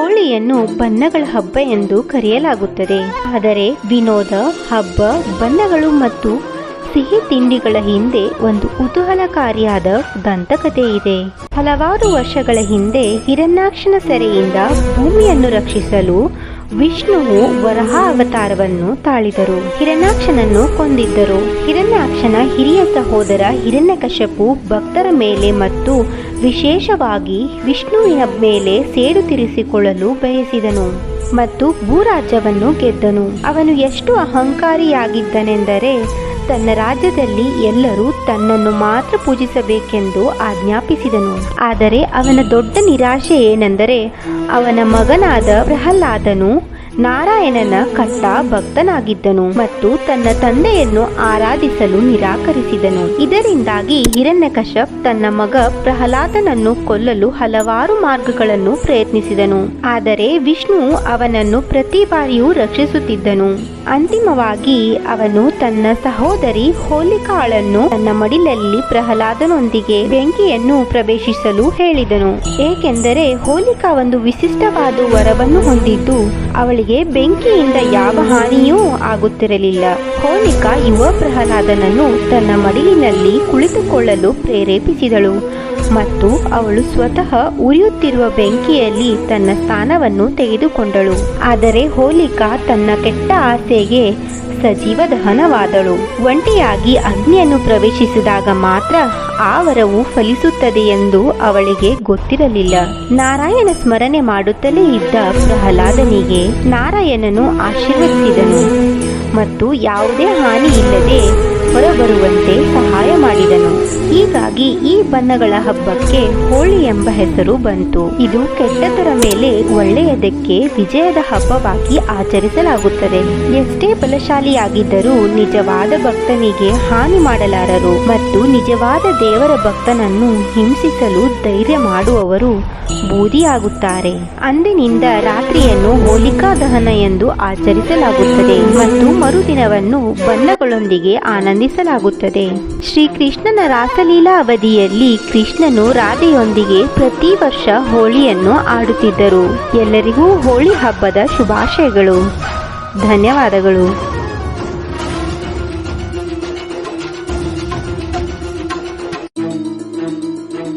ಹೋಳಿಯನ್ನು ಬಣ್ಣಗಳ ಹಬ್ಬ ಎಂದು ಕರೆಯಲಾಗುತ್ತದೆ. ಆದರೆ ವಿನೋದ ಹಬ್ಬ ಬಣ್ಣಗಳು ಮತ್ತು ಸಿಹಿ ತಿಂಡಿಗಳ ಹಿಂದೆ ಒಂದು ಕುತೂಹಲಕಾರಿಯಾದ ದಂತಕಥೆ ಇದೆ ಹಲವಾರು ವರ್ಷಗಳ ಹಿಂದೆ ಹಿರಣ್ಯಾಕ್ಷನ ಸೆರೆಯಿಂದ ಭೂಮಿಯನ್ನು ರಕ್ಷಿಸಲು ವಿಷ್ಣುವು ವರಹ ಅವತಾರವನ್ನು ತಾಳಿದರು. ಹಿರಣ್ಯಾಕ್ಷನನ್ನು ಕೊಂದಿದ್ದರು. ಹಿರಣ್ಯಾಕ್ಷನ ಹಿರಿಯ ಸಹೋದರ ಹಿರಣ್ಯಕಶಪು ಭಕ್ತರ ಮೇಲೆ ಮತ್ತು ವಿಶೇಷವಾಗಿ ವಿಷ್ಣುವಿನ ಮೇಲೆ ಸೇಡು ತೀರಿಸಿಕೊಳ್ಳಲು ಬಯಸಿದನು ಮತ್ತು ಭೂರಾಜ್ಯವನ್ನು ಗೆದ್ದನು. ಅವನು ಎಷ್ಟು ಅಹಂಕಾರಿಯಾಗಿದ್ದನೆಂದರೆ ತನ್ನ ರಾಜ್ಯದಲ್ಲಿ ಎಲ್ಲರೂ ತನ್ನನ್ನು ಮಾತ್ರ ಪೂಜಿಸಬೇಕೆಂದು ಆಜ್ಞಾಪಿಸಿದನು. ಆದರೆ ಅವನ ದೊಡ್ಡ ನಿರಾಶೆ ಏನೆಂದರೆ ಅವನ ಮಗನಾದ ಪ್ರಹ್ಲಾದನು ನಾರಾಯಣನ ಕಟ್ಟ ಭಕ್ತನಾಗಿದ್ದನು ಮತ್ತು ತನ್ನ ತಂದೆಯನ್ನು ಆರಾಧಿಸಲು ನಿರಾಕರಿಸಿದನು. ಇದರಿಂದಾಗಿ ಹಿರಣ್ಯಕಶ್ಯಪ್ ತನ್ನ ಮಗ ಪ್ರಹ್ಲಾದನನ್ನು ಕೊಲ್ಲಲು ಹಲವಾರು ಮಾರ್ಗಗಳನ್ನು ಪ್ರಯತ್ನಿಸಿದನು. ಆದರೆ ವಿಷ್ಣು ಅವನನ್ನು ಪ್ರತಿ ಬಾರಿಯೂ ರಕ್ಷಿಸುತ್ತಿದ್ದನು. ಅಂತಿಮವಾಗಿ ಅವನು ತನ್ನ ಸಹೋದರಿ ಹೋಲಿಕಾಳನ್ನು ತನ್ನ ಮಡಿಲಲ್ಲಿ ಪ್ರಹ್ಲಾದನೊಂದಿಗೆ ಬೆಂಕಿಯನ್ನು ಪ್ರವೇಶಿಸಲು ಹೇಳಿದನು. ಏಕೆಂದರೆ ಹೋಲಿಕಾ ಒಂದು ವಿಶಿಷ್ಟವಾದ ವರವನ್ನು ಹೊಂದಿದ್ದು ಅವಳಿಗೆ ಬೆಂಕಿಯಿಂದ ಯಾವ ಹಾನಿಯೂ ಆಗುತ್ತಿರಲಿಲ್ಲ. ಹೋಲಿಕಾ ಯುವ ಪ್ರಹ್ಲಾದನನ್ನು ತನ್ನ ಮಡಿಲಿನಲ್ಲಿ ಕುಳಿತುಕೊಳ್ಳಲು ಪ್ರೇರೇಪಿಸಿದಳು. ಮತ್ತು ಅವಳು ಸ್ವತಃ ಉರಿಯುತ್ತಿರುವ ಬೆಂಕಿಯಲ್ಲಿ ತನ್ನ ಸ್ಥಾನವನ್ನು ತೆಗೆದುಕೊಂಡಳು. ಆದರೆ ಹೋಲಿಕಾ ತನ್ನ ಕೆಟ್ಟ ಆಸೆಗೆ ಸಜೀವ ದಹನವಾದಳು ಒಂಟಿಯಾಗಿ ಅಗ್ನಿಯನ್ನು ಪ್ರವೇಶಿಸಿದಾಗ ಮಾತ್ರ ಆ ವರವು ಫಲಿಸುತ್ತದೆ ಎಂದು ಅವಳಿಗೆ ಗೊತ್ತಿರಲಿಲ್ಲ. ನಾರಾಯಣ ಸ್ಮರಣೆ ಮಾಡುತ್ತಲೇ ಇದ್ದ ಪ್ರಹ್ಲಾದನಿಗೆ ನಾರಾಯಣನು ಆಶೀರ್ವದಿಸಿದನು. ಮತ್ತು ಯಾವುದೇ ಹಾನಿ ಇಲ್ಲದೆ ಹೊರಬರುವಂತೆ ಹೀಗಾಗಿ ಈ ಬಣ್ಣಗಳ ಹಬ್ಬಕ್ಕೆ ಹೋಳಿ ಎಂಬ ಹೆಸರು ಬಂತು. ಇದು ಕೆಟ್ಟದರ ಮೇಲೆ ಒಳ್ಳೆಯದಕ್ಕೆ ವಿಜಯದ ಹಬ್ಬವಾಗಿ ಆಚರಿಸಲಾಗುತ್ತದೆ. ಎಷ್ಟೇ ಬಲಶಾಲಿಯಾಗಿದ್ದರೂ ನಿಜವಾದ ಭಕ್ತನಿಗೆ ಹಾನಿ ಮಾಡಲಾರರು. ಮತ್ತು ನಿಜವಾದ ದೇವರ ಭಕ್ತನನ್ನು ಹಿಂಸಿಸಲು ಧೈರ್ಯ ಮಾಡುವವರು ಬೂದಿಯಾಗುತ್ತಾರೆ ಅಂದಿನಿಂದ ರಾತ್ರಿಯನ್ನು ಹೋಲಿಕಾ ದಹನ ಎಂದು ಆಚರಿಸಲಾಗುತ್ತದೆ ಮತ್ತು ಮರುದಿನವನ್ನು ಬಣ್ಣಗಳೊಂದಿಗೆ ಆನಂದಿಸಲಾಗುತ್ತದೆ. ಶ್ರೀಕೃಷ್ಣನ ರಾಸಲೀಲಾ ಅವಧಿಯಲ್ಲಿ ಕೃಷ್ಣನು ರಾಧೆಯೊಂದಿಗೆ ಪ್ರತಿ ವರ್ಷ ಹೋಳಿಯನ್ನು ಆಡುತ್ತಿದ್ದರು. ಎಲ್ಲರಿಗೂ ಹೋಳಿ ಹಬ್ಬದ ಶುಭಾಶಯಗಳು. ಧನ್ಯವಾದಗಳು.